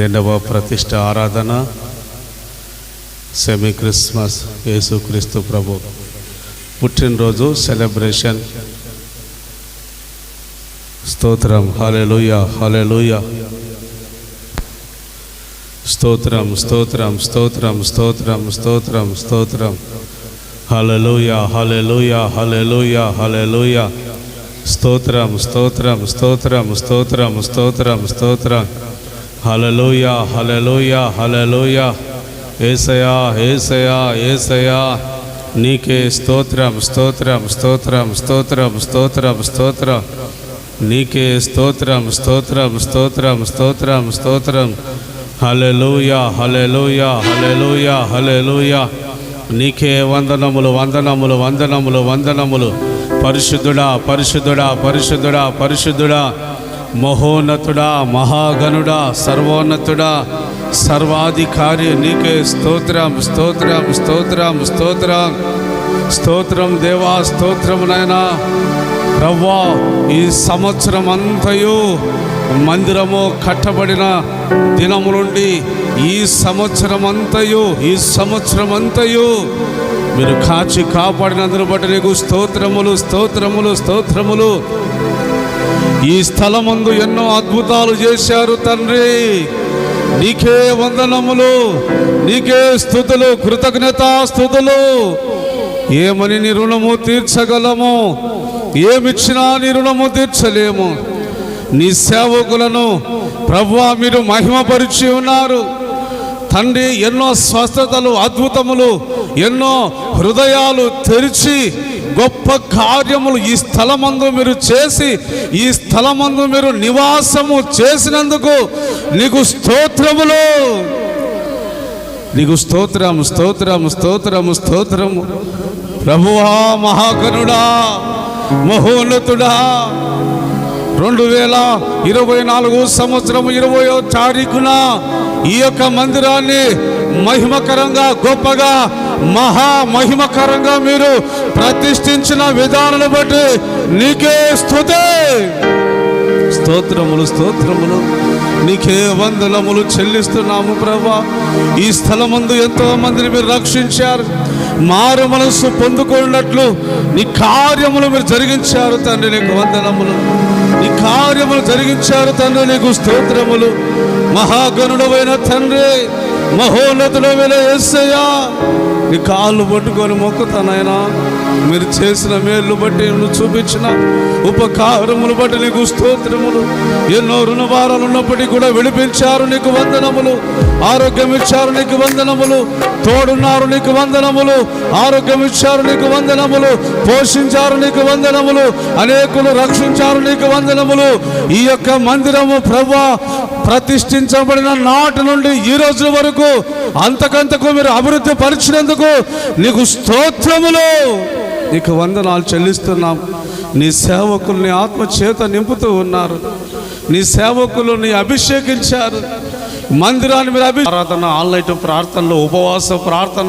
రెండవ ప్రతిష్ట ఆరాధన. సెమీ క్రిస్మస్ యేసుక్రీస్తు ప్రభు పుట్టినరోజు సెలబ్రేషన్ స్తోత్రం. హాలెలుయ హాలెలుయ స్తోత్రం స్తోత్రం స్తోత్రం స్తోత్రం స్తోత్రం స్తోత్రం. హలలుయ హలలుయ హలలుయ హలలుయ స్తోత్రం స్తోత్రం స్తోత్రం స్తోత్రం స్తోత్రం స్తోత్రం. హలలోయ హలలోయ హలలోయ ఏసయా ఏసయా ఏసయా. నీకే స్తోత్రం స్తోత్రం స్తోత్రం స్తోత్రం స్తోత్రం స్తోత్రం. నీకే స్తోత్రం స్తోత్రం స్తోత్రం స్తోత్రం స్తోత్రం. హలలోయ హలలోయ హలలోయ హలలోయ నీకే వందనములు వందనములు వందనములు వందనములు. పరిశుద్ధుడా పరిశుద్ధుడా పరిశుద్ధుడా పరిశుద్ధుడా. మహోన్నతుడా మహాగణుడా సర్వోన్నతుడా సర్వాధికారి నీకే స్తోత్రం స్తోత్రం స్తోత్రం స్తోత్రం. స్తోత్రం దేవా స్తోత్రం నాయనా. రవ్వా ఈ సంవత్సరం అంతయు మందిరము కట్టబడిన దినము నుండి ఈ సంవత్సరం అంతయు ఈ సంవత్సరం అంతయు మీరు కాచి కాపాడినందును బట్టి నీకు స్తోత్రములు స్తోత్రములు స్తోత్రములు. ఈ స్థలమందు ఎన్నో అద్భుతాలు చేశారు తండ్రి. నీకే వందనములు నీకే స్థుతులు కృతజ్ఞతా స్థుతులు ఏమని నీ రుణము తీర్చగలము? ఏమిచ్చినా నీ రుణము తీర్చలేము. నీ సేవకులను ప్రభు మీరు మహిమపరిచి ఉన్నారు. తండ్రి ఎన్నో స్వస్థతలు అద్భుతములు ఎన్నో హృదయాలు తెరిచి గొప్ప కార్యములు ఈ స్థలమందు మీరు చేసి ఈ స్థలమందు మీరు నివాసము చేసినందుకు నీకు స్తోత్రములు. నీకు స్తోత్రం స్తోత్రం స్తోత్రము స్తోత్రము. ప్రభువా మహాగణుడా మహోన్నతుడా రెండు వేల ఇరవై నాలుగు సంవత్సరం ఇరవయో తారీఖున ఈ యొక్క మందిరాన్ని మహిమకరంగా గొప్పగా మహా మహిమకరంగా మీరు ప్రతిష్ఠించిన విధానాన్ని బట్టి నీకే స్థుతే స్తోత్రములు స్తోత్రములు. నీకే వందలములు చెల్లిస్తున్నాము ప్రభా. ఈ స్థలమందు ఎంతో మందిని మీరు రక్షించారు. మారు మనస్సు పొందుకున్నట్లు నీ కార్యములు మీరు జరిగించారు తండ్రి నీకు వందనములు. నీ కార్యములు జరిగించారు తండ్రి నీకు స్తోత్రములు. మహాగణుడమైన తండ్రి మహోన్నతుడమైన ఎస్సయ్యా నీ కాళ్ళు పట్టుకొని మొక్కుతానైనా మీరు చేసిన మేళ్ళు బట్టి నువ్వు చూపించిన ఉపకారములు బట్టి నీకు స్తోత్రములు. ఎన్నో రుణభారాలు ఉన్నప్పటికీ కూడా విడిపించారు నీకు వందనములు. ఆరోగ్యం ఇచ్చారు నీకు వందనములు. తోడున్నారు నీకు వందనములు. ఆరోగ్యం ఇచ్చారు నీకు వందనములు. పోషించారు నీకు వందనములు. అనేకులు రక్షించారు నీకు వందనములు. ఈ యొక్క మందిరము ప్రభా ప్రతిష్ఠించబడిన నాటి నుండి ఈ రోజు వరకు అంతకంతకు మీరు అభివృద్ధి పరిచినందుకు నీకు స్తోత్రములు. నీకు వందనాలు చెల్లిస్తున్నాం. నీ సేవకుల్ని ఆత్మ చేత నింపుతూ ఉన్నారు. నీ సేవకులు నీ అభిషేకించారు. మందిరాన్ని మీద అభి ఆరాధన ఆన్లైన్ ప్రార్థనలు ఉపవాస ప్రార్థన